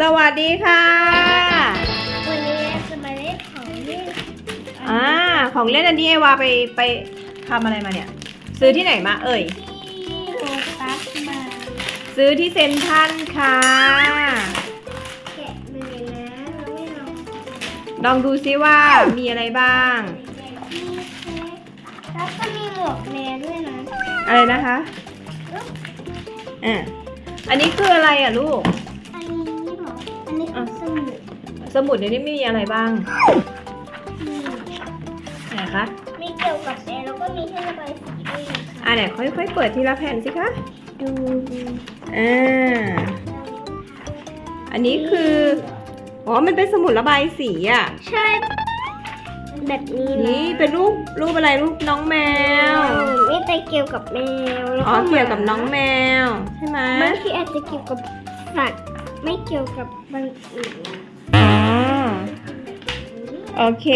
สวัสดีค่ะ วันนี้จะมาเล่นของเล่นอ่า ของเล่นอันนี้เอวาไปไปทำอะไรมาเนี่ย ซื้อที่ไหนมาเอ่ย ที่โลตัสมาซื้อที่เซ็นทรัลค่ะ แกะเลยนะเราไม่ลองลองดูซิว่ามีอะไรบ้างมีเค้กแล้วก็มีหมวกแมวด้วยนะอะไรนะคะอ่า อันนี้คืออะไรอะลูก อันนี้หรอ อันนี้คือสมุดสมุดในนี้มีอะไรบ้างมีไหนคะ มีเกี่ยวกับแมวแล้วก็มีให้ระบายสีด้วยนะคะอ่าไหนค่อยๆเปิดทีละแผ่นสิคะดูดูอ่าอันนี้คือ อ๋อ มันเป็นสมุดระบายสีอะ ใช่ แบบนี้ะนี่เป็นรูปรูปอะไรรูปน้องแมวมีแต่เกี่ยวกับแมวแล้วอ๋อก็หมาเกี่ยวกับน้องแมวใช่ไหมบางทีอาจจะเกี่ยวกับสัตว์ไม่เกี่ยวกับบางอื่นอ๋อโอเค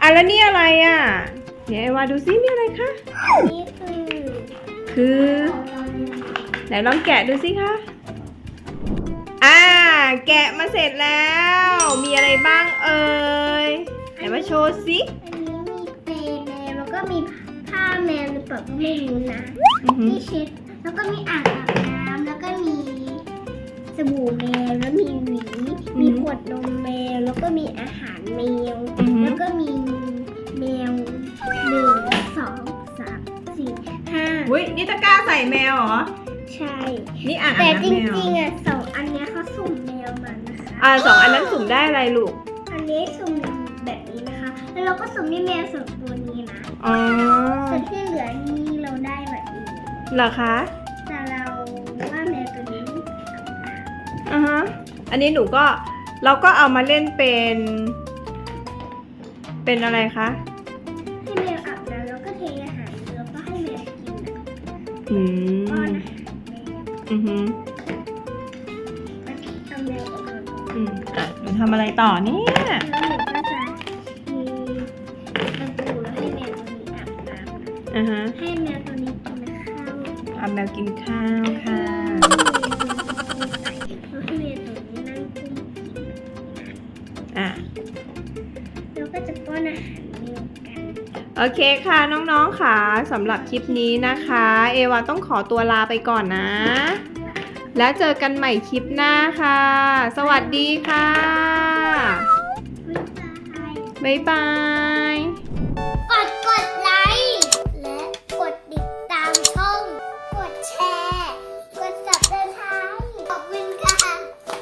อะแล้วนี่อะไรอะเดี๋ยวไอวาดูซิมีอะไรคะนี่คือคือไหนลองแกะดูสิคะอ่า แกะมาเสร็จแล้ว มีอะไรบ้างเอ่ยไหน มาโชว์สิอันนี้มีเปรย์แมวแล้วก็มีผ้าแมวหรือเปล่าก็ไม่รู้นะอือหือที่เช็ดแล้วก็มีอ่างอาบน้ำแล้วก็มีสบู่แมวแล้วมีหวีมีขวดนมแมวแล้วก็มีอาหารแมวอือหือแล้วก็มีแมวหนึ่งสองสามสี่ห้าอุ้ยนี่ตะกร้าใส่แมวเหรอ ใช่ นี่อ่างแต่อาบจน้ำแมวริงๆอะสองอันเนี้ยเขาสุ่มแมวมานะคะ อ่าสองอันนั้นสุ่มได้อะไรลูก อันนี้สุ่มแบบนี้นะคะ แล้วเราก็สุ่มที่แมวสองตัวนี้นะอ๋อส่วนที่เหลือนี่เราได้แบบนี้เหรอคะแต่เราว่าแมวตัวนี้อ่าฮะอันนี้หนูก็เราก็เอามาเล่นเป็น เป็นอะไรคะให้แมวอาบน้ำแล้วก็เทอาหารแล้วก็ให้แมวกินนะอืป้อนมอาหารแมวอือหือแล้วเอาแมวออกมาก่อนอืมอะหนูทำอะไรต่อเนี่ย แล้วหนู อ่าฮะให้แมวตัวนี้กินข้าวทำแมวกินข้าวค่ะแล้วให้แมวตัวนี้นั่งกุ้งอะแล้วก็จะป้อนอาหารแมวกันโอเคค่ะน้องๆค่ะสำหรับคลิปนี้นะคะ เอวาต้องขอตัวลาไปก่อนนะ แล้วเจอกันใหม่คลิปหน้าค่ะ สวัสดีค่ะ บ๊ายบาย